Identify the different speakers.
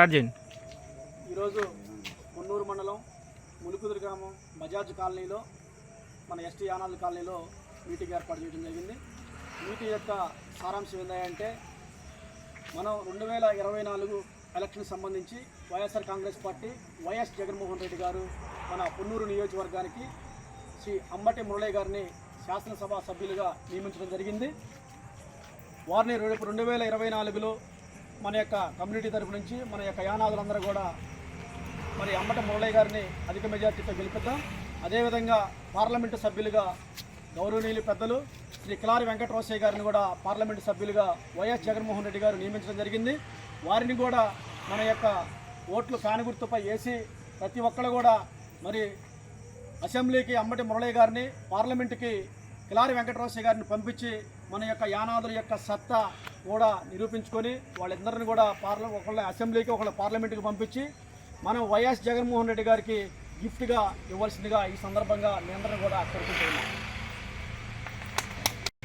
Speaker 1: Start చేయండి.
Speaker 2: ఈరోజు మున్నూరు మండలం ములుకుదురు గ్రామం బజాజ్ కాలనీలో మన ఎస్టీ యానాల కాలనీలో మీటింగ్ ఏర్పాటు చేయడం జరిగింది. మీటింగ్ యొక్క సారాంశం ఏంటంటే మనం రెండు వేల ఇరవై నాలుగు ఎలక్షన్ సంబంధించి YSR Congress party YS Jaganmohan Reddy గారు మన పొన్నూరు నియోజకవర్గానికి శ్రీ అంబటి మురళీ గారిని శాసనసభ సభ్యులుగా నియమించడం జరిగింది. వారిని రెండు వేల ఇరవై నాలుగులో మన యొక్క కమ్యూనిటీ తరపు నుంచి మన యొక్క యానాదులందరూ కూడా మరి అమ్మట మురళయ్య గారిని అధిక మెజార్టీతో గెలుపుతాం అదేవిధంగా పార్లమెంటు సభ్యులుగా గౌరవనీయులు పెద్దలు శ్రీ కిలారి వెంకటరోసయ్య గారిని కూడా పార్లమెంటు సభ్యులుగా వైఎస్ జగన్మోహన్ రెడ్డి గారు నియమించడం జరిగింది. వారిని కూడా మన యొక్క ఓట్లు ఫ్యాన్ గుర్తుపై వేసి ప్రతి ఒక్కరు కూడా మరి అసెంబ్లీకి అమ్మటి మురళయ్య గారిని పార్లమెంటుకి కిలారి వెంకటరోసయ్య గారిని పంపించి మన యొక్క యానాదుల యొక్క సత్తా కూడా నిరూపించుకొని వాళ్ళిద్దరిని కూడా పార్ల ఒకళ్ళ అసెంబ్లీకి ఒకళ్ళ పార్లమెంటుకి పంపించి మనం వైఎస్ జగన్మోహన్ రెడ్డి గారికి గిఫ్ట్గా ఇవ్వాల్సిందిగా ఈ సందర్భంగా మీ అందరిని కూడా కోరుకుంటున్నాం.